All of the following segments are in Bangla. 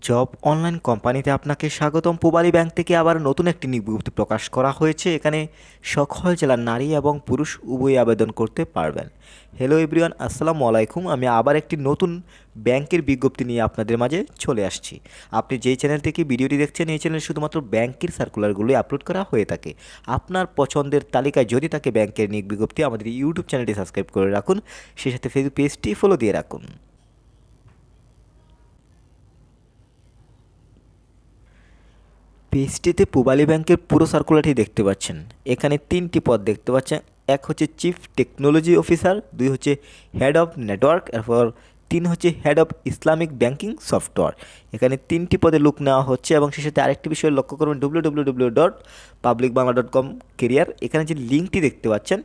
জব অনলাইন কোম্পানিতে আপনাকে স্বাগতম। পূবালী ব্যাংক থেকে আবার নতুন একটি বিজ্ঞপ্তি প্রকাশ করা হয়েছে। এখানে সকল জেলার নারী এবং পুরুষ উভয়ই আবেদন করতে পারবেন। হ্যালো এভরিওয়ান আসসালামু আলাইকুম। আমি আবার একটি নতুন ব্যাংকের বিজ্ঞপ্তি নিয়ে আপনাদের মাঝে চলে আসছি। আপনি যেই চ্যানেল থেকে ভিডিওটি দেখছেন, এই চ্যানেলে শুধুমাত্র ব্যাংকের সার্কুলারগুলোই আপলোড করা হয়ে থাকে। আপনার পছন্দের তালিকায় যদি থাকে ব্যাংকের নিয়োগ বিজ্ঞপ্তি, আমাদের ইউটিউব চ্যানেলটি সাবস্ক্রাইব করে রাখুন। সেই সাথে ফেসবুক পেজটি ফলো দিয়ে রাখুন। পেজটিতে পূবালী ব্যাংকের পুরো সার্কুলারটি দেখতে পাচ্ছেন। এখানে তিনটি পদ দেখতে পাচ্ছেন। এক হচ্ছে চিফ টেকনোলজি অফিসার দুই হচ্ছে হেড অফ নেটওয়ার্ক এরপর তিন হচ্ছে head of Islamic banking software এখানে তিনটি পদে লুক নেওয়া হচ্ছে এবং সেই সাথে আরেকটি বিষয় লক্ষ্য করবেন W W W dot public Bangla dot com career এখানে যে লিঙ্কটি দেখতে পাচ্ছেন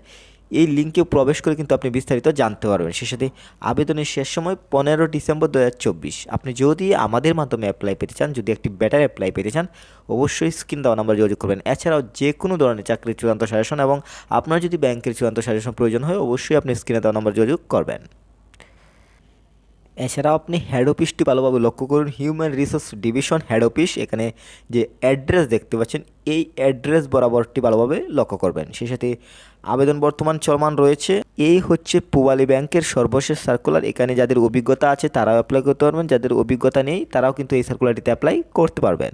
এই লিঙ্কে প্রবেশ করে কিন্তু আপনি বিস্তারিত জানতে পারবেন। সে সাথে আবেদনের শেষ সময় পনেরো ডিসেম্বর দু হাজার চব্বিশ। আপনি যদি আমাদের মাধ্যমে অ্যাপ্লাই পেতে চান, যদি একটি বেটার অ্যাপ্লাই পেতে চান, অবশ্যই স্ক্রিন দেওয়া নাম্বার যোগাযোগ করবেন। এছাড়াও যে কোনো ধরনের চাকরির চূড়ান্ত সাজেশন এবং আপনার যদি ব্যাংকের চূড়ান্ত সাজেশন প্রয়োজন হয়, অবশ্যই আপনি স্ক্রিনে দেওয়া নাম্বার যোগাযোগ করবেন। এছাড়াও আপনি হেড অফিসটি ভালোভাবে লক্ষ্য করুন। Human resource division head office এখানে যে অ্যাড্রেস দেখতে পাচ্ছেন, এই অ্যাড্রেস বরাবরটি ভালোভাবে লক্ষ্য করবেন। সেই সাথে আবেদন বর্তমান চলমান রয়েছে। এই হচ্ছে পুবালি ব্যাংকের সর্বশেষ সার্কুলার এখানে যাদের অভিজ্ঞতা আছে, তারাও অ্যাপ্লাই করতে পারবেন। যাদের অভিজ্ঞতা নেই, তারাও কিন্তু এই সার্কুলারটিতে অ্যাপ্লাই করতে পারবেন।